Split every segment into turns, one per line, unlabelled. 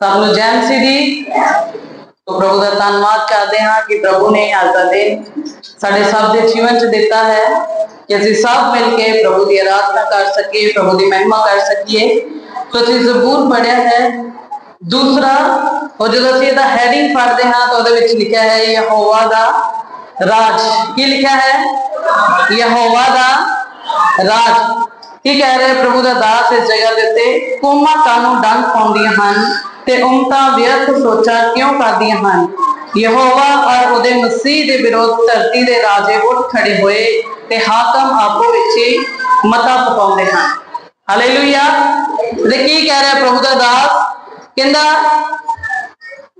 ਸਭ ਨੂੰ ਜੈਨ ਸੀ ਦੀ ਤੋ ਪ੍ਰਭੂ ਦਾ ਧੰਨਵਾਦ ਕਰਦੇ ਹਾਂ ਕਿ ਪ੍ਰਭੂ ਨੇ ਅੱਜ ਦਾ ਦਿਨ ਸਾਡੇ ਸਭ ਦੇ ਜੀਵਨ 'ਚ ਦਿੱਤਾ ਹੈ ਕਿ ਅਸੀਂ ਸਭ ਮਿਲ ਕੇ ਪ੍ਰਭੂ ਦੀ ਆਰਾਧਨਾ ਕਰ ਸਕੀਏ ਪ੍ਰਭੂ ਦੀ ਮਹਿਮਾ ਕਰ ਸਕੀਏ ਤੋ ਅਸੀਂ ਜ਼ਬੂਰ ਪੜਿਆ ਹੈ ਦੂਸਰਾ ਉਹ ਜਦੋਂ ਅਸੀਂ ਇਹਦਾ ਹੈਡਿੰਗ ਪੜ੍ਹਦੇ ਹਾਂ ਤਾਂ ਉਹਦੇ ਵਿੱਚ ਲਿਖਿਆ ਹੈ ਯਹੋਵਾ ਦਾ ਰਾਜ ਕੀ ਲਿਖਿਆ ਹੈ ਯਹੋਵਾ ਦਾ ਰਾਜ ਕੀ ਕਹਿ ਰਿਹਾ ਪ੍ਰਭੂ ਦਾ ਦਾਸ ਇਸ ਜਗ੍ਹਾ ਦੇ ਉੱਤੇ ਕੋਮਾ ਕਾਨੂੰ ਡੰਗ ਪਾਉਂਦੀਆਂ ਹਨ ਤੇ ਉਮਤਾਂ ਵਿਅਰਥ ਸੋਚਾਂ ਕਿਉਂ ਕਰਦੀਆਂ ਹਨ? ਯਹੋਵਾ ਔਰ ਉਹਦੇ ਮਸੀਹ ਦੇ ਵਿਰੋਧ ਧਰਤੀ ਦੇ ਰਾਜੇ ਉੱਠ ਖੜੇ ਹੋਏ ਤੇ ਹਾਕਮ ਆਪੋ ਵਿੱਚ ਮਤਾ ਪਕਾਉਂਦੇ ਹਨ। ਹਾਲੇਲੂਇਆ ਤੇ ਕੀ ਕਹਿ ਰਿਹਾ ਪ੍ਰਭੂ ਦਾ ਦਾਸ? ਕਹਿੰਦਾ,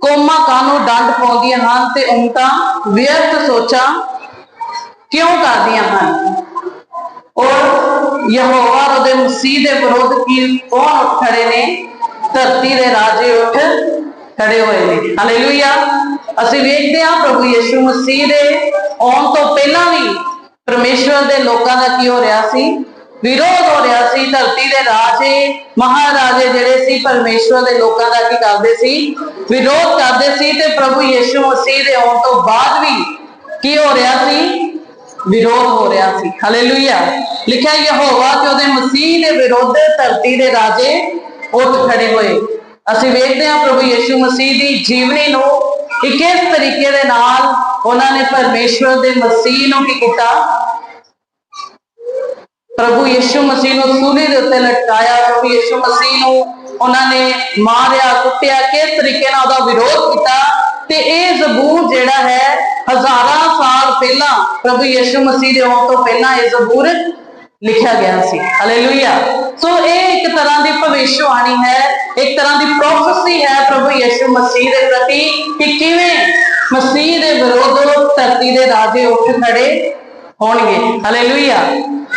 ਕੋਮਾ ਕਾਨੂੰ ਡੰਡ ਪਾਉਂਦੀਆਂ ਹਨ ਤੇ ਉਮਤਾਂ ਵਿਅਰਥ ਸੋਚਾਂ ਕਿਉਂ ਕਰਦੀਆਂ ਹਨ? ਔਰ ਯਹੋਵਾ ਉਹਦੇ ਮਸੀਹ ਦੇ ਵਿਰੋਧ ਕੀ ਕੌਣ ਉੱਠ ਖੜੇ ਨੇ? ਧਰਤੀ ਦੇ ਰਾਜੇ ਉੱਠ ਖੜੇ ਹੋਏ ਨੇ। ਹਾਲੇਲੂਇਆ ਅਸੀਂ ਵੇਖਦੇ ਹਾਂ ਪ੍ਰਭੂ ਯਿਸੂ ਮਸੀਹ ਦੇ ਆਉਣ ਤੋਂ ਪਹਿਲਾਂ ਵੀ ਪਰਮੇਸ਼ਵਰ ਦੇ ਲੋਕਾਂ ਦਾ ਕੀ ਹੋ ਰਿਹਾ ਸੀ? ਵਿਰੋਧ ਹੋ ਰਿਹਾ ਸੀ। ਧਰਤੀ ਦੇ ਰਾਜੇ, ਮਹਾਰਾਜੇ ਜਿਹੜੇ ਸੀ, ਪਰਮੇਸ਼ਵਰ ਦੇ ਲੋਕਾਂ ਦਾ ਕੀ ਕਰਦੇ ਸੀ? ਵਿਰੋਧ ਕਰਦੇ ਸੀ ਤੇ ਪ੍ਰਭੂ ਯਿਸੂ ਮਸੀਹ ਦੇ ਆਉਣ ਤੋਂ ਬਾਅਦ ਵੀ ਕੀ ਹੋ ਰਿਹਾ ਸੀ? ਵਿਰੋਧ ਹੋ ਰਿਹਾ ਸੀ। ਹਾਲੇਲੂਇਆ ਲਿਖਿਆ ਯਹੋਵਾ ਤੇ ਉਹਦੇ ਮਸੀਹ ਦੇ ਵਿਰੋਧ ਧਰਤੀ ਦੇ ਰਾਜੇ ਉੱਠ ਖੜੇ ਹੋਏ। ਅਸੀਂ ਵੇਖਦੇ ਹਾਂ ਪ੍ਰਭੂ ਯਿਸੂ ਮਸੀਹ ਦੀ ਜੀਵਨੀ ਨੂੰ ਕਿ ਕਿਸ ਤਰੀਕੇ ਦੇ ਨਾਲ ਉਹਨਾਂ ਨੇ ਪਰਮੇਸ਼ਵਰ ਦੇ ਮਸੀਹ ਨੂੰ ਕੀ ਕੀਤਾ। ਪ੍ਰਭੂ ਯਿਸੂ ਮਸੀਹ ਨੂੰ ਸੂਲੀ ਦੇ ਉੱਤੇ ਲਟਕਾਇਆ। ਪ੍ਰਭੂ ਯਿਸੂ ਮਸੀਹ ਨੂੰ ਉਹਨਾਂ ਨੇ ਮਾਰਿਆ, ਕੁੱਟਿਆ। ਕਿਸ ਤਰੀਕੇ ਨਾਲ ਉਹਦਾ ਵਿਰੋਧ ਕੀਤਾ। ਤੇ ਇਹ ਜ਼ਬੂਰ ਜਿਹੜਾ ਹੈ, ਹਜ਼ਾਰਾਂ ਸਾਲ ਪਹਿਲਾਂ ਪ੍ਰਭੂ ਯਿਸੂ ਮਸੀਹ ਦੇ ਆਉਣ ਤੋਂ ਪਹਿਲਾਂ ਇਹ ਜ਼ਬੂਰ ਲਿਖਿਆ ਗਿਆ ਸੀ। ਹਾਲੇਲੂਇਆ ਸੋ ਇਹ ਇੱਕ ਤਰ੍ਹਾਂ ਦੀ ਭਵਿੱਖਬਾਣੀ ਹੈ, ਇੱਕ ਤਰ੍ਹਾਂ ਦੀ ਪ੍ਰੋਫੈਸੀ ਹੈ ਪ੍ਰਭੂ ਯਿਸੂ ਮਸੀਹ ਦੇ ਪ੍ਰਤੀ ਕਿ ਕਿਵੇਂ ਮਸੀਹ ਦੇ ਵਿਰੋਧ ਧਰਤੀ ਦੇ ਰਾਜੇ ਉੱਠ ਖੜੇ ਹੋਣਗੇ। ਹਾਲੇਲੂਇਆ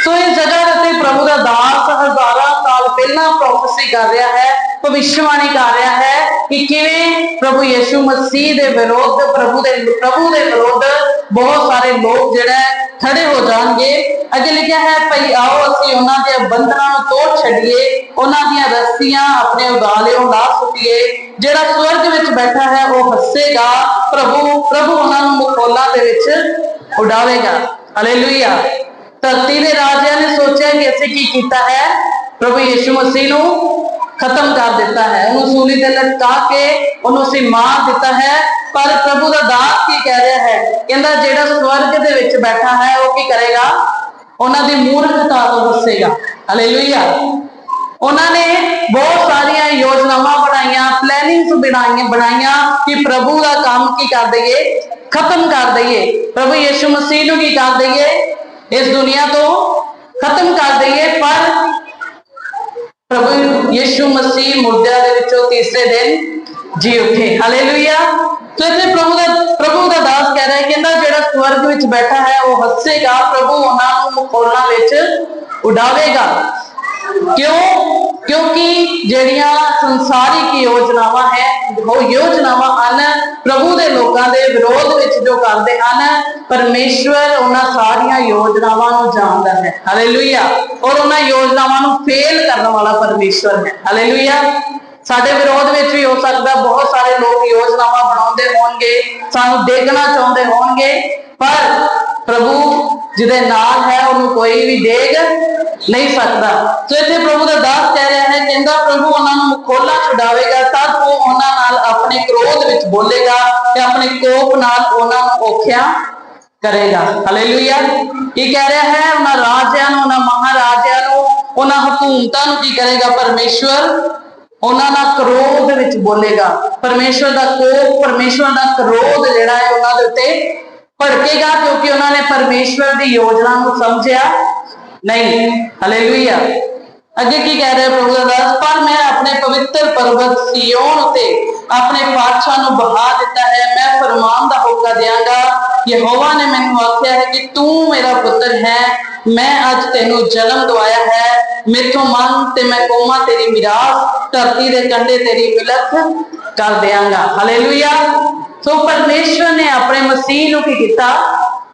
ਸੋ ਇਸ ਜਗ੍ਹਾ ਦੇ ਉੱਤੇ ਪ੍ਰਭੂ ਦਾ ਦਾਸ ਹਜ਼ਾਰਾਂ ਸਾਲ ਪਹਿਲਾਂ ਪ੍ਰੋਫੈਸੀ ਕਰ ਰਿਹਾ ਹੈ ਭਵਿੱਖਬਾਣੀ ਕਰ ਰਿਹਾ ਹੈ ਕਿ ਕਿਵੇਂ ਪ੍ਰਭੂ ਯਿਸੂ ਮਸੀਹ ਦੇ ਵਿਰੋਧ, ਪ੍ਰਭੂ ਦੇ ਪ੍ਰਭੂ ਦੇ ਵਿਰੋਧ ਬਹੁਤ ਸਾਰੇ ਲੋਕ ਜਿਹੜਾ ਹੈ ਖੜੇ ਹੋ ਜਾਣਗੇ। ਅੱਗੇ ਲਿਖਿਆ ਹੈ, ਭਈ ਆਓ ਅਸੀਂ ਉਹਨਾਂ ਦੇ ਬੰਧਨਾਂ ਨੂੰ ਤੋੜ ਛੱਡੀਏ, ਉਹਨਾਂ ਦੀਆਂ ਰੱਸੀਆਂ ਆਪਣੇ ਉਗਾਲਿਓਂ ਲਾ ਸੁੱਟੀਏ। ਜਿਹੜਾ ਸਵਰਗ ਵਿੱਚ ਬੈਠਾ ਹੈ, ਉਹ ਹੱਸੇਗਾ। ਪ੍ਰਭੂ ਪ੍ਰਭੂ ਉਹਨਾਂ ਨੂੰ ਮੁਖੌਲਾਂ ਦੇ ਵਿੱਚ ਉਡਾਵੇਗਾ। ਹਾਲੇਲੂਇਆ ਧਰਤੀ ਦੇ ਰਾਜਿਆਂ ਨੇ ਸੋਚਿਆ ਕਿ ਅਸੀਂ ਕੀ ਕੀਤਾ ਹੈ? ਪ੍ਰਭੂ ਯਿਸੂ ਮਸੀਹ ਨੂੰ ਖਤਮ ਕਰ ਦਿੱਤਾ ਹੈ। ਉਹਨੂੰ ਸੂਲੀ ਤੇ ਲਟਕਾ ਕੇ ਉਹਨੂੰ ਅਸੀਂ ਮਾਰ ਦਿੱਤਾ ਹੈ। ਪਰ ਪ੍ਰਭੂ ਦਾ ਦਾਸ ਕੀ ਕਹਿ ਰਿਹਾ ਹੈ? ਕਹਿੰਦਾ, ਜਿਹੜਾ ਸਵਰਗ ਦੇ ਵਿੱਚ ਬੈਠਾ ਹੈ, ਉਹ ਕੀ ਕਰੇਗਾ? ਉਹਨਾਂ ਦੀ ਮੂਰਖਤਾ ਤੋਂ ਹੱਸੇਗਾ ਹਾਲੇਲੂਇਆ ਉਹਨਾਂ ਨੇ ਬਹੁਤ ਸਾਰੀਆਂ ਯੋਜਨਾਵਾਂ ਬਣਾਈਆਂ ਪਲੈਨਿੰਗਸ ਬਣਾਈਆਂ ਬਣਾਈਆਂ ਕਿ ਪ੍ਰਭੂ ਦਾ ਕੰਮ ਕੀ ਕਰ ਦਈਏ? ਖਤਮ ਕਰ ਦਈਏ। ਪ੍ਰਭੂ ਯਿਸੂ ਮਸੀਹ ਨੂੰ ਕੀ ਕਰ ਦਈਏ? ਇਸ ਦੁਨੀਆ ਤੋਂ ਖਤਮ ਕਰ ਦਈਏ, ਪਰ ਪ੍ਰਭੂ ਯਿਸੂ ਮਸੀਹ ਮੁਰਦਿਆਂ ਦੇ ਵਿੱਚੋਂ ਤੀਸਰੇ ਦਿਨ ਜੀ ਉੱਠੇ। ਹਾਲੇਲੂਇਆ ਸੋ ਇੱਥੇ ਪ੍ਰਭੂ ਦਾ ਪ੍ਰਭੂ ਦਾ ਦਾਸ ਕਹਿ ਰਿਹਾ ਕਹਿੰਦਾ ਜਿਹੜਾ ਸਵਰਗ ਵਿੱਚ ਬੈਠਾ ਹੈ, ਉਹ ਹੱਸੇਗਾ। ਪ੍ਰਭੂ ਉਹਨਾਂ ਨੂੰ ਮਖੌਲਾਂ ਵਿੱਚ ਉਡਾਵੇਗਾ। ਕਿਉਂ? ਕਿਉਂਕਿ ਜਿਹੜੀਆਂ ਸੰਸਾਰਿਕ ਯੋਜਨਾਵਾਂ ਹੈ, ਉਹ ਯੋਜਨਾਵਾਂ ਹਨ, ਪ੍ਰਭੂ ਦੇ ਲੋਕਾਂ ਦੇ ਵਿਰੋਧ ਵਿੱਚ ਜੋ ਕਰਦੇ ਹਨ, ਪਰਮੇਸ਼ਵਰ ਉਹਨਾਂ ਸਾਰੀਆਂ ਯੋਜਨਾਵਾਂ ਨੂੰ ਜਾਣਦਾ ਹੈ। ਹਾਲੇਲੂਇਆ ਔਰ ਉਹਨਾਂ ਯੋਜਨਾਵਾਂ ਨੂੰ ਫੇਲ ਕਰਨ ਵਾਲਾ ਪਰਮੇਸ਼ਵਰ ਹੈ। ਹਾਲੇਲੂਇਆ ਸਾਡੇ ਵਿਰੋਧ ਵਿੱਚ ਵੀ ਹੋ ਸਕਦਾ ਬਹੁਤ ਸਾਰੇ ਲੋਕ ਯੋਜਨਾਵਾਂ ਬਣਾਉਂਦੇ ਹੋਣਗੇ, ਸਾਨੂੰ ਦੇਖਣਾ ਚਾਹੁੰਦੇ ਹੋਣਗੇ ਪਰ ਪ੍ਰਭੂ ਜਿਹਦੇ ਨਾਲ ਹੈ, ਉਹਨੂੰ ਕੋਈ ਵੀ ਦੇਖ ਨਹੀਂ ਸਕਦਾ। ਸੋ ਇੱਥੇ ਪ੍ਰਭੂ ਦਾ ਦਾਸ ਕਹਿ ਰਿਹਾ ਹੈ, ਕਹਿੰਦਾ ਪ੍ਰਭੂ ਉਹਨਾਂ ਨੂੰ ਮੁਖੋਲਾ ਛੁਡਾਵੇਗਾ ਤਦ ਉਹ ਉਹਨਾਂ ਨਾਲ ਆਪਣੇ ਕ੍ਰੋਧ ਵਿੱਚ ਬੋਲੇਗਾ ਤੇ ਆਪਣੇ ਕੋਪ ਨਾਲ ਉਹਨਾਂ ਨੂੰ ਔਖਿਆ ਕਰੇਗਾ। ਹਾਲੇਲੂਇਆ ਕੀ ਕਹਿ ਰਿਹਾ ਹੈ? ਉਹਨਾਂ ਰਾਜਿਆਂ ਨੂੰ, ਉਹਨਾਂ ਮਹਾਰਾਜਿਆਂ ਨੂੰ, ਉਹਨਾਂ ਹਕੂਮਤਾਂ ਨੂੰ ਕੀ ਕਰੇਗਾ? ਪਰਮੇਸ਼ਵਰ ਉਹਨਾਂ ਨਾਲ ਕ੍ਰੋਧ ਵਿੱਚ ਬੋਲੇਗਾ। ਪਰਮੇਸ਼ਵਰ ਦਾ ਕੋਪ, ਪਰਮੇਸ਼ਵਰ ਦਾ ਕ੍ਰੋਧ ਜਿਹੜਾ ਹੈ, ਉਹਨਾਂ ਦੇ ਉੱਤੇ ਭੜਕੇਗਾ ਕਿਉਂਕਿ ਉਹਨਾਂ ਨੇ ਪਰਮੇਸ਼ਵਰ ਦੀ ਯੋਜਨਾ ਨੂੰ ਸਮਝਿਆ ਨਹੀਂ। ਹਾਲੇਲੂਇਆ ਅੱਗੇ ਕੀ ਕਹਿ ਰਿਹਾ ਪ੍ਰਭੂ ਦਾ ਦਾਸ? ਪਰ ਮੈਂ ਆਪਣੇ ਪਵਿੱਤਰ ਪਰਬਤ ਸਿਯੋਨ ਉਤੇ ਆਪਣੇ ਪਾਤਸ਼ਾਹ ਨੂੰ ਬਹਾ ਦਿੱਤਾ ਹੈ। ਮੈਂ ਫਰਮਾਨ ਦਾ ਹੋਕਾ ਦਿਆਂਗਾ। ਯਹੋਵਾ ਨੇ ਮੈਨੂੰ ਆਖਿਆ ਹੈ ਕਿ ਤੂੰ ਮੇਰਾ ਪੁੱਤਰ ਹੈ। ਮੈਂ ਅੱਜ ਤੈਨੂੰ ਜਨਮ ਦਵਾਇਆ ਹੈ। ਮੇਥੋਂ ਮੰਗ ਤੇ ਮੈਂ ਕੋਮਾ ਤੇਰੀ ਮਿਰਾਸ, ਧਰਤੀ ਦੇ ਕੰਢੇ ਤੇਰੀ ਮਿਲਤ ਕਰ ਦਿਆਂਗਾ। ਹਾਲੇਲੂਇਆ ਸੋ ਪਰਮੇਸ਼ਵਰ ਨੇ ਆਪਣੇ ਮਸੀਹ ਨੂੰ ਕੀ ਕੀਤਾ?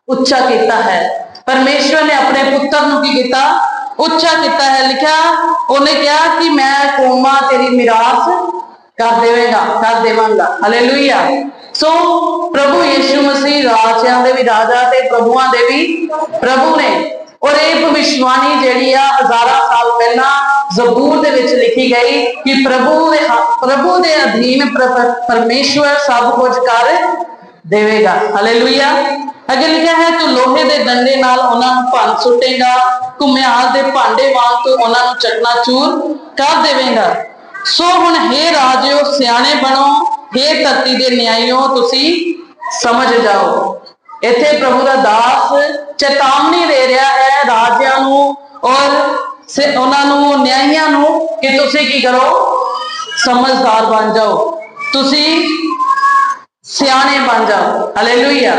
ਉੱਚਾ ਕੀਤਾ ਹੈ। ਪਰਮੇਸ਼ਵਰ ਨੇ ਆਪਣੇ ਪੁੱਤਰ ਨੂੰ ਕੀ ਕੀਤਾ? ਉੱਚਾ ਕੀਤਾ ਹੈ। ਲਿਖਿਆ, ਉਹਨੇ ਕਿਹਾ ਕਿ ਮੈਂ ਕੋਮਾ ਤੇਰੀ ਮਿਰਾਸ ਕਰ ਦੇਵੇਗਾ, ਕਰ ਦੇਵਾਂਗਾ। ਹਾਲੇਲੂਇਆ ਸੋ ਪ੍ਰਭੂ ਯਿਸੂ ਮਸੀਹ ਰਾਜਿਆਂ ਦੇ ਵੀ ਰਾਜਾ ਤੇ ਪ੍ਰਭੂਆਂ ਦੇ ਵੀ ਪ੍ਰਭੂ ਨੇ। ਔਰ ਇਹ ਭਵਿਸ਼ਵਾਣੀ ਜਿਹੜੀ ਆ ਹਜ਼ਾਰਾਂ ਪਹਿਲਾਂ ਜ਼ਬੂਰ ਦੇ ਵਿੱਚ ਲਿਖੀ ਗਈ ਕਿ ਪ੍ਰਭੂ ਦੇ ਪ੍ਰਭੂ ਦੇ ਅਧੀਨ ਪਰਮੇਸ਼ਵਰ ਸਭ ਕੁਝ ਕਰ ਦੇਵੇਗਾ। ਹਾਲੇਲੂਇਆ ਅੱਗੇ ਲਿਖਿਆ ਹੈ, ਤੂੰ ਲੋਹੇ ਦੇ ਡੰਡੇ ਨਾਲ ਉਹਨਾਂ ਨੂੰ ਭੰਨ ਸੁੱਟੇਗਾ, ਘੁਮਿਆਰ ਦੇ ਭਾਂਡੇ ਵਾਂਗ ਤੂੰ ਉਹਨਾਂ ਨੂੰ ਚਕਨਾ ਚੂਰ ਕਰ ਦੇਵੇਂਗਾ। ਸੋ ਹੁਣ ਹੇ ਰਾਜਿਓ, ਸਿਆਣੇ ਬਣੋ, ਹੇ ਧਰਤੀ ਦੇ ਨਿਆਈਓ ਤੁਸੀਂ ਸਮਝ ਜਾਓ। ਇੱਥੇ ਪ੍ਰਭੂ ਦਾ ਦਾਸ ਚੇਤਾਵਨੀ ਦੇ ਰਿਹਾ ਹੈ ਰਾਜਿਆਂ ਨੂੰ ਔਰ ਸੇ- ਉਹਨਾਂ ਨੂੰ, ਨਿਆਂਇਆਂ ਨੂੰ ਕਿ ਤੁਸੀਂ ਕੀ ਕਰੋ? ਸਮਝਦਾਰ ਬਣ ਜਾਓ। ਤੁਸੀਂ ਸਿਆਣੇ ਬਣ ਜਾਓ। ਹਾਲੇਲੂਇਆ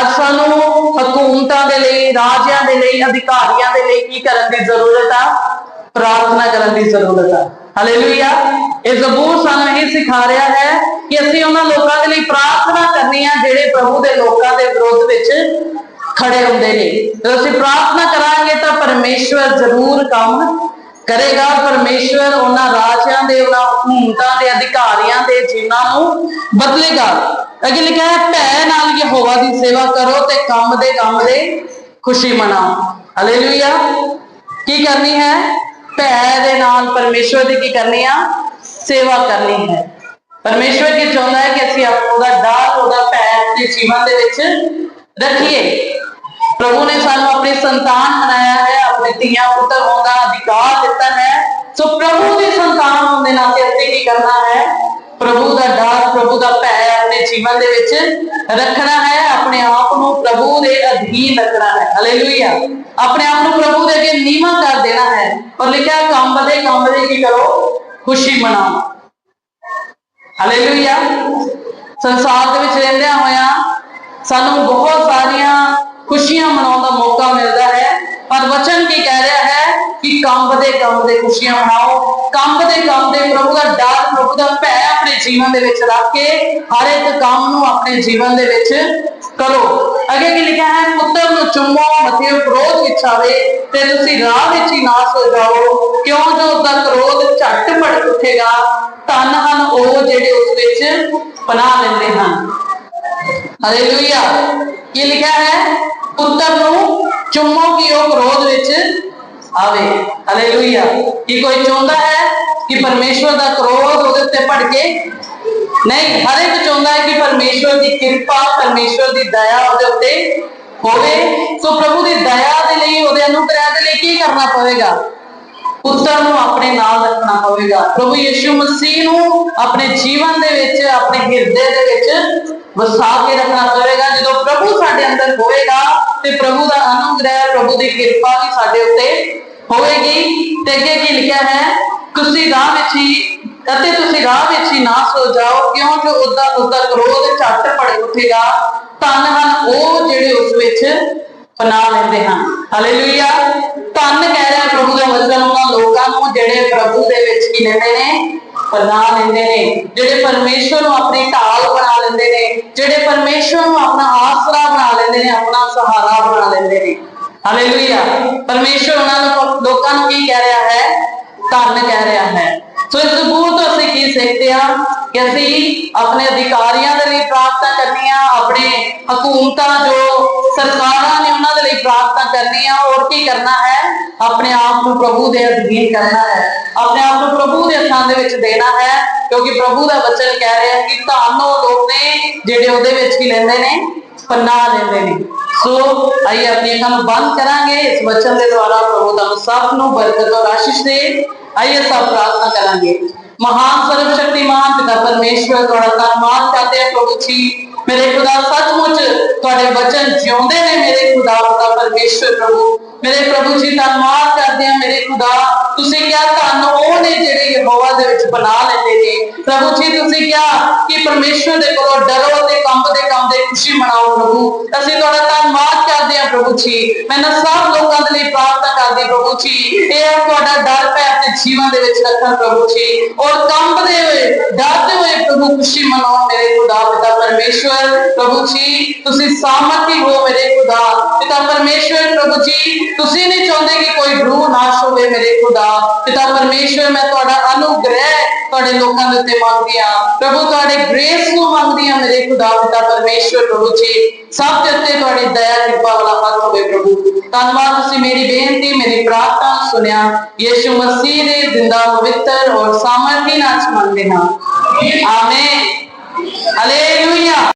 ਅੱਜ ਸਾਨੂੰ ਹਕੂਮਤਾਂ ਦੇ ਲਈ, ਰਾਜਿਆਂ ਦੇ ਲਈ, ਅਧਿਕਾਰੀਆਂ ਦੇ ਲਈ ਕੀ ਕਰਨ ਦੀ ਜ਼ਰੂਰਤ ਆ? ਪ੍ਰਾਰਥਨਾ ਕਰਨ ਦੀ ਜ਼ਰੂਰਤ ਆ। ਹਾਲੇਲੂਇਆ ਇਹ ਜ਼ਬੂਰ ਸਾਨੂੰ ਇਹ ਸਿਖਾ ਰਿਹਾ ਹੈ ਕਿ ਅਸੀਂ ਉਹਨਾਂ ਲੋਕਾਂ ਦੇ ਲਈ ਪ੍ਰਾਰਥਨਾ ਕਰਨੀ ਆ, ਜਿਹੜੇ ਪ੍ਰਭੂ ਦੇ ਲੋਕਾਂ ਦੇ ਵਿਰੋਧ ਵਿੱਚ ਖੜੇ ਹੁੰਦੇ ਨੇ। ਜਦੋਂ ਅਸੀਂ ਪ੍ਰਾਰਥਨਾ ਕਰਾਂਗੇ ਤਾਂ ਪਰਮੇਸ਼ਵਰ ਜ਼ਰੂਰ ਕੰਮ ਕਰੇਗਾ, ਪਰਮੇਸ਼ਵਰ ਉਹਨਾਂ ਰਾਜਿਆਂ ਦੇ, ਉਹਨਾਂ ਹਕੂਮਤਾਂ ਦੇ, ਅਧਿਕਾਰੀਆਂ ਦੇ ਜੀਵਨਾਂ ਨੂੰ ਬਦਲੇਗਾ। ਅੱਗੇ ਲਿਖਿਆ ਹੈ ਭੈ ਨਾਲ ਯਹੋਵਾ ਦੀ ਸੇਵਾ ਕਰੋ ਤੇ ਕੰਮ ਦੇ ਕੰਮ ਦੇ ਖੁਸ਼ੀ ਮਨਾਓ। ਹਾਲੇਲੂਇਆ ਕੀ ਕਰਨੀ ਹੈ? ਭੈ ਦੇ ਨਾਲ ਪਰਮੇਸ਼ਵਰ ਦੀ ਕੀ ਕਰਨੀ ਆ? ਸੇਵਾ ਕਰਨੀ ਹੈ। ਪਰਮੇਸ਼ਵਰ ਕੀ ਚਾਹੁੰਦਾ ਹੈ ਕਿ ਅਸੀਂ ਆਪ- ਉਹਦਾ ਡਰ ਉਹਦਾ ਭੈ ਆਪਣੇ ਜੀਵਨ ਦੇ ਵਿੱਚ ਰੱਖੀਏ? ਪ੍ਰਭੂ ਨੇ ਸਾਨੂੰ ਆਪਣੀ ਸੰਤਾਨ ਬਣਾਇਆ ਹੈ ਆਪਣੇ ਧੀਆਂ ਪੁੱਤਰ ਹੋਣ ਦਾ ਅਧਿਕਾਰ ਦਿੱਤਾ ਹੈ ਸੋ ਪ੍ਰਭੂ ਦੀ ਸੰਤਾਨ ਹੋਣ ਦੇ ਨਾਤੇ ਅਸੀਂ ਕੀ ਕਰਨਾ ਹੈ ਪ੍ਰਭੂ ਦਾ ਡਰ ਪ੍ਰਭੂ ਦਾ ਭੈ ਆਪਣੇ ਜੀਵਨ ਦੇ ਵਿੱਚ ਰੱਖਣਾ ਹੈ ਆਪਣੇ ਆਪ ਨੂੰ ਪ੍ਰਭੂ ਦੇ ਅਧੀਨ ਰੱਖਣਾ ਹੈ ਹਾਲੇਲੂਇਆ ਆਪਣੇ ਆਪ ਨੂੰ ਪ੍ਰਭੂ ਦੇ ਅੱਗੇ ਨੀਵਾਂ ਕਰ ਦੇਣਾ ਹੈ ਔਰ ਲਿਖਿਆ ਹੈ, ਕੰਮ ਦੇ ਕੰਮ ਦੇ ਕੀ ਕਰੋ ਖੁਸ਼ੀ ਮਨਾਓ ਹਾਲੇਲੂਇਆ ਸੰਸਾਰ ਦੇ ਵਿੱਚ ਰਹਿੰਦਿਆਂ ਹੋਇਆਂ ਸਾਨੂੰ ਬਹੁਤ ਸਾਰੀਆਂ ਖੁਸ਼ੀਆਂ ਮਨਾਉਣ ਦਾ ਮੌਕਾ ਮਿਲਦਾ ਹੈ। ਪਰ ਵਚਨ ਕੀ ਕਹਿ ਰਿਹਾ ਹੈ ਕਿ ਕੰਮ ਦੇ ਕੰਮ ਦੇ ਖੁਸ਼ੀਆਂ ਮਨਾਓ। ਕੰਮ ਦੇ ਕੰਮ ਦੇ ਪ੍ਰਭੂ ਦਾ ਡਰ, ਪ੍ਰਭੂ ਦਾ ਭੈ ਆਪਣੇ ਜੀਵਨ ਦੇ ਵਿੱਚ ਰੱਖ ਕੇ ਹਰ ਇੱਕ ਕੰਮ ਨੂੰ ਆਪਣੇ ਜੀਵਨ ਦੇ ਵਿੱਚ ਕਰੋ। ਅੱਗੇ ਕੀ ਲਿਖਿਆ ਹੈ? ਪੁੱਤਰ ਨੂੰ ਚੁੰਮੋ, ਮਥੇ ਕ੍ਰੋਧ ਵਿੱਚ ਤੇ ਤੁਸੀਂ ਰਾਹ ਵਿੱਚ ਹੀ ਨਾ ਸੋ ਜਾਓ ਕਿਉਂ? ਜੋ ਉਹਦਾ ਕ੍ਰੋਧ ਝੱਟ ਭੜਕ ਉੱਠੇਗਾ ਧਨ ਹਨ ਉਹ ਜਿਹੜੇ ਉਸ ਵਿੱਚ ਪਨਾਹ ਲੈਂਦੇ ਹਨ। ਹਾਲੇਲੂਇਆ। ਕੀ ਲਿਖਿਆ ਹੈ? ਪੁੱਤਰ ਨੂੰ ਚੁੰਮੋ ਕਿ ਉਹ ਕ੍ਰੋਧ ਵਿੱਚ ਆਵੇ। ਹਾਲੇਲੂਇਆ ਕੀ ਕੋਈ ਚਾਹੁੰਦਾ ਹੈ ਕਿ ਪਰਮੇਸ਼ਵਰ ਦਾ ਕ੍ਰੋਧ ਉਹਦੇ ਉੱਤੇ ਭੜਕੇ? ਨਹੀਂ, ਹਰ ਇੱਕ ਚਾਹੁੰਦਾ ਹੈ ਕਿ ਪਰਮੇਸ਼ਵਰ ਦੀ ਕਿਰਪਾ, ਪਰਮੇਸ਼ਵਰ ਦੀ ਦਇਆ ਉਹਦੇ ਉੱਤੇ ਹੋਵੇ। ਸੋ ਪ੍ਰਭੂ ਦੀ ਦਇਆ ਦੇ ਲਈ, ਉਹਦੇ ਅਨੁਗ੍ਰਹਿ ਦੇ ਲਈ ਕੀ ਕਰਨਾ ਪਵੇਗਾ? ਪੁੱਤਰ ਨੂੰ ਆਪਣੇ ਨਾਲ ਰੱਖਣਾ ਪਵੇਗਾ। ਪ੍ਰਭੂ ਯਿਸੂ ਮਸੀਹ ਨੂੰ ਆਪਣੇ ਜੀਵਨ ਦੇ ਵਿੱਚ, ਆਪਣੇ ਹਿਰਦੇ ਦੇ ਵਿੱਚ ਵਸਾ ਕੇ ਰੱਖਣਾ ਪਵੇਗਾ। ਜਦੋਂ ਪ੍ਰਭੂ ਸਾਡੇ ਅੰਦਰ ਹੋਵੇਗਾ ਤੇ ਪ੍ਰਭੂ ਦਾ ਅਨੁਗ੍ਰਹਿ ਪ੍ਰਭੂ ਦੀ ਕਿਰਪਾ ਵੀ ਸਾਡੇ ਉੱਤੇ ਹੋਵੇਗੀ। ਤੇ ਅੱਗੇ ਕੀ ਲਿਖਿਆ ਹੈ? ਤੁਸੀਂ ਰਾਹ ਵਿੱਚ ਹੀ ਅਤੇ ਤੁਸੀਂ ਰਾਹ ਵਿੱਚ ਹੀ ਨਾ ਸੋ ਜਾਓ, ਕਿਉਂ? ਜੋ ਉਦਾਂ ਉਦਾਂ ਕ੍ਰੋਧ ਝੱਟ ਭੜਕ ਉੱਠੇਗਾ, ਧਨ ਹਨ ਉਹ ਜਿਹੜੇ ਉਸ ਵਿੱਚ ਪਨਾਹ ਲੈਂਦੇ ਹਨ। ਹਾਲੇਲੂਇਆ ਧੰਨ ਕਹਿ ਰਿਹਾ ਪ੍ਰਭੂ ਦਾ ਵਚਨ ਉਹਨਾਂ ਲੋਕਾਂ ਨੂੰ, ਜਿਹੜੇ ਪ੍ਰਭੂ ਦੇ ਵਿੱਚ ਕੀ ਲੈਂਦੇ ਨੇ। ਪਨਾਹ ਲੈਂਦੇ ਨੇ, ਜਿਹੜੇ ਪਰਮੇਸ਼ਵਰ ਨੂੰ ਆਪਣੀ ਢਾਲ ਬਣਾ ਲੈਂਦੇ ਨੇ, ਜਿਹੜੇ ਪਰਮੇਸ਼ਵਰ ਨੂੰ ਆਪਣਾ ਆਸਰਾ ਬਣਾ ਲੈਂਦੇ ਨੇ, ਆਪਣਾ ਸਹਾਰਾ ਬਣਾ ਲੈਂਦੇ ਨੇ। ਹਾਲੇਲੂਇਆ ਪਰਮੇਸ਼ਵਰ ਉਹਨਾਂ ਨੂੰ ਲੋਕਾਂ ਨੂੰ ਕੀ ਕਹਿ ਰਿਹਾ ਹੈ? ਧੰਨ ਕਹਿ ਰਿਹਾ ਹੈ। ਸੋ ਇਸ ਜ਼ਬੂਰ ਤੋਂ देखते हैं कि ਅਸੀਂ ਆਪਣੇ ਅਧਿਕਾਰੀਆਂ ਦੇ ਲਈ ਪ੍ਰਾਪਤਾਂ ਕਰਨੀਆਂ ਆਪਣੇ ਹਕੂਮਤਾਂ ਜੋ ਸਰਕਾਰਾਂ ਨੇ ਉਹਨਾਂ ਦੇ ਲਈ ਪ੍ਰਾਪਤਾਂ ਕਰਨੀਆਂ ਔਰ ਕੀ ਕਰਨਾ ਹੈ? ਆਪਣੇ ਆਪ ਨੂੰ ਪ੍ਰਭੂ ਦੇ ਅਧੀਨ ਕਰਨਾ ਹੈ। ਆਪਣੇ ਆਪ ਨੂੰ ਪ੍ਰਭੂ ਦੇ ਹੱਥਾਂ ਦੇ ਵਿੱਚ ਦੇਣਾ ਹੈ, ਕਿਉਂਕਿ ਪ੍ਰਭੂ ਦਾ ਵਚਨ ਕਹਿ ਰਿਹਾ ਹੈ ਕਿ ਧੰਨ ਉਹ ਲੋਕ ਨੇ ਜਿਹੜੇ ਉਹਦੇ ਵਿੱਚ ਕੀ ਲੈਂਦੇ ਨੇ, ਪੰਨਾ ਲੈਂਦੇ ਨੇ। ਸੋ ਆਈਏ ਆਪਣੀ ਅੱਖਾਂ ਨੂੰ ਬੰਦ ਕਰਾਂਗੇ। ਇਸ ਵਚਨ ਦੇ ਦੁਆਰਾ ਪ੍ਰਭੂ ਤੁਹਾਨੂੰ ਸਭ ਨੂੰ ਬਰਕਤ ਔਰ ਆਸ਼ੀਸ਼ ਦੇ ਆਈਏ ਸਭ ਪ੍ਰਾਰਥਨਾ ਕਰਾਂਗੇ। ਮਹਾਨ ਸਰਵ ਸ਼ਕਤੀਮਾਨ ਪਿਤਾ ਪਰਮੇਸ਼ਵਰ, ਤੁਹਾਡਾ ਧੰਨਵਾਦ ਕਰਦੇ ਹਾਂ ਪ੍ਰਭੂ ਜੀ ਮੇਰੇ ਖੁਦਾ ਸੱਚਮੁੱਚ ਤੁਹਾਡੇ ਵਚਨ ਜਿਉਂਦੇ ਨੇ ਮੇਰੇ ਖੁਦਾ, ਪਿਤਾ ਪਰਮੇਸ਼ਵਰ ਪ੍ਰਭੂ। ਮੇਰੇ ਪ੍ਰਭੂ ਜੀ ਧੰਨਵਾਦ ਕਰਦੇ ਹਾਂ ਮੇਰੇ ਖੁਦਾ। ਤੁਸੀਂ ਕਿਹਾ ਧੰਨ ਉਹ ਨੇ ਜਿਹੜੇ ਯਹੋਵਾ ਦੇ ਵਿੱਚ ਬਣਾ ਲੈਂਦੇ ਨੇ ਪ੍ਰਭੂ ਜੀ ਤੁਸੀਂ ਕਿਹਾ ਕਿ ਪਰਮੇਸ਼ਵਰ ਦੇ ਕੋਲੋਂ ਡਰੋ ਤੇ ਕੰਮ ਦੇ ਕੰਮ ਦੇ ਖੁਸ਼ੀ ਮਨਾਓ ਪ੍ਰਭੂ ਅਸੀਂ ਤੁਹਾਡਾ ਧੰਨਵਾਦ ਕਰਦੇ ਹਾਂ ਪ੍ਰਭੂ ਜੀ ਮੈਂ ਨਾ ਸਭ ਲੋਕਾਂ ਦੇ ਲਈ ਪ੍ਰਾਰਥਨਾ ਕਰਦੀ ਪ੍ਰਭੂ ਜੀ ਇਹ ਹੈ ਤੁਹਾਡਾ ਡਰ ਪੈ ਆਪਣੇ ਜੀਵਨ ਦੇ ਵਿੱਚ ਰੱਖਣ ਪ੍ਰਭੂ ਜੀ ਔਰ ਕੰਬਦੇ ਹੋਏ ਡਰਦੇ ਹੋਏ ਪ੍ਰਭੂ ਖੁਸ਼ੀ ਮਨਾਓ ਮੇਰੇ ਖੁਦਾ ਪਿਤਾ ਪਰਮੇਸ਼ਵਰ ਪ੍ਰਭੂ ਜੀ ਤੁਸੀਂ ਸਾਮਰਥੀ ਹੋ ਮੇਰੇ ਖੁਦਾ ਪਿਤਾ ਪਰਮੇਸ਼ਵਰ ਪ੍ਰਭੂ ਜੀ ਤੁਸੀਂ ਨਹੀਂ ਚਾਹੁੰਦੇ ਕਿ ਕੋਈ ਰੂਹ ਨਾਸ਼ ਹੋਵੇ ਮੇਰੇ ਖੁਦਾ ਪਿਤਾ ਪਰਮੇਸ਼ਵਰ, ਮੈਂ ਤੁਹਾਡਾ ਅਨੁਗ੍ਰਹਿ ਤੁਹਾਡੇ ਲੋਕਾਂ ਦੇ ਉੱਤੇ ਮੰਗਦੀ ਹਾਂ। ਪ੍ਰਭੂ, ਤੁਹਾਡੇ ਗ੍ਰੇਸ ਨੂੰ ਮੰਗਦੀ ਹਾਂ ਮੇਰੇ ਖੁਦਾ ਪਿਤਾ ਪਰਮੇਸ਼ਵਰ, ਪ੍ਰਭੂ ਜੀ। ਸਭ ਦੇ ਉੱਤੇ ਤੁਹਾਡੀ ਦਇਆ, ਕਿਰਪਾ ਵਾਲਾ ਹੱਥ ਹੋਵੇ ਪ੍ਰਭੂ। ਧੰਨਵਾਦ, ਤੁਸੀਂ ਮੇਰੀ ਬੇਨਤੀ, ਮੇਰੀ ਪ੍ਰਾਰਥਨਾ ਸੁਣਿਆ। ਯੀਸ਼ੂ ਮਸੀਹ ਦੇ ਜ਼ਿੰਦਾ ਪਵਿੱਤਰ ਔਰ ਸਾਮਰਥੀ ਨਾਲ ਮੰਗਦੇ ਹਾਂ। ਆਮੇਨ। ਹਾਲੇਲੂਇਆ